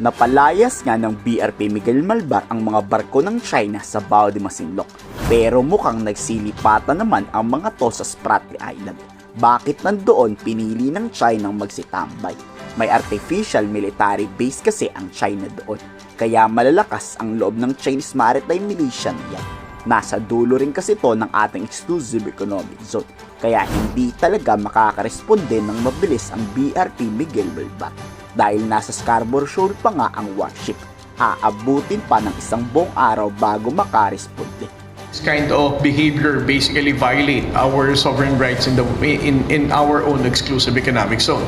Napalayas nga ng BRP Miguel Malbar ang mga barko ng China sa Bao de Masinloc. Pero mukhang nagsilipatan naman ang mga to sa Spratly Island. Bakit nandoon pinili ng China ang magsitambay? May artificial military base kasi ang China doon. Kaya malalakas ang loob ng Chinese Maritime Militia niyan. Nasa dulo rin kasi to ng ating exclusive economic zone. Kaya hindi talaga makakaresponde ng mabilis ang BRP Miguel Malbar dahil nasa Scarborough Shoal pa nga ang warship. Aabutin pa ng isang buong araw bago makaresponde. This kind of behavior basically violate our sovereign rights in the in in our own exclusive economic zone.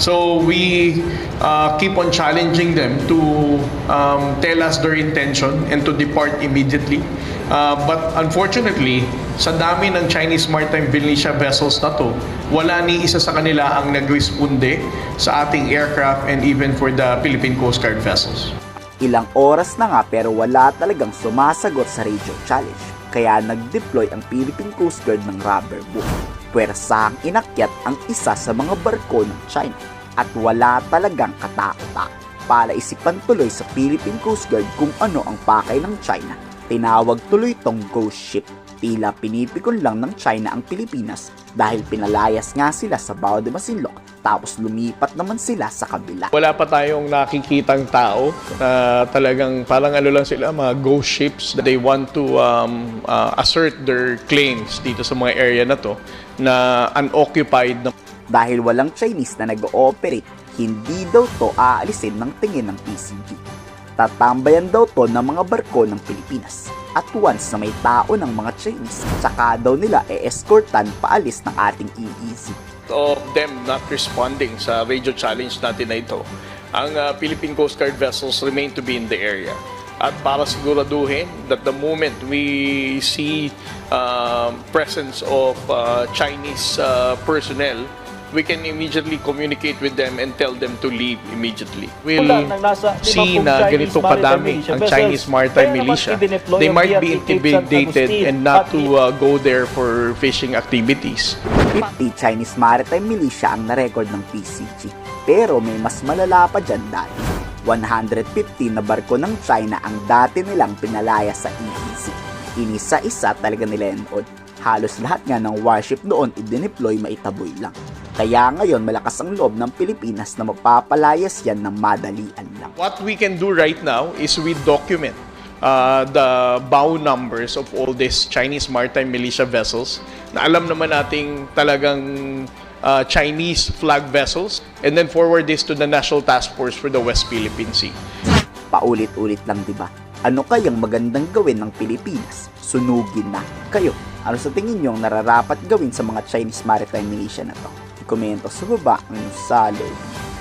So we uh, keep on challenging them to um, tell us their intention and to depart immediately. Uh, but unfortunately, sa dami ng Chinese maritime militia vessels na to, wala ni isa sa kanila ang nagresponde sa ating aircraft and even for the Philippine Coast Guard vessels. Ilang oras na nga pero wala talagang sumasagot sa radio challenge. Kaya nag-deploy ang Philippine Coast Guard ng rubber boat. Pwersahang inakyat ang isa sa mga barko ng China at wala talagang katakot-takot. Para isipan tuloy sa Philippine Coast Guard kung ano ang pakay ng China. Tinawag tuloy tong ghost ship. Tila pinipikon lang ng China ang Pilipinas dahil pinalayas nga sila sa Bao de Masinloc tapos lumipat naman sila sa kabila. Wala pa tayong nakikitang tao na talagang parang ano lang sila, mga ghost ships. They want to um, uh, assert their claims dito sa mga area na to na unoccupied na Dahil walang Chinese na nag-ooperate, hindi daw to aalisin ng tingin ng PCG. Tatambayan daw to ng mga barko ng Pilipinas. At once na may tao ng mga Chinese, tsaka daw nila e-escortan paalis ng ating EEZ. of them not responding sa radio challenge natin na ito, ang uh, Philippine Coast Guard vessels remain to be in the area. At para siguraduhin that the moment we see um, presence of uh, Chinese uh, personnel, we can immediately communicate with them and tell them to leave immediately. We'll see 50 na ganito kadami ang. Chinese maritime militia. They might be intimidated and not to uh, go there for fishing activities. 50 Chinese Maritime Militia ang narecord ng PCG. Pero may mas malala pa dyan dahil 150 na barko ng China ang dati nilang pinalaya sa EEZ. Inisa-isa talaga nila noon. Halos lahat nga ng warship noon i-deploy maitaboy lang. Kaya ngayon malakas ang loob ng Pilipinas na mapapalayas yan ng madalian lang. What we can do right now is we document uh, the bow numbers of all these Chinese maritime militia vessels na alam naman nating talagang uh, Chinese flag vessels and then forward this to the National Task Force for the West Philippine Sea. Paulit-ulit lang 'di ba? Ano kayang magandang gawin ng Pilipinas? Sunugin na kayo. Ano sa tingin niyo ang nararapat gawin sa mga Chinese maritime militia na to? I-komento sa baba ang salog.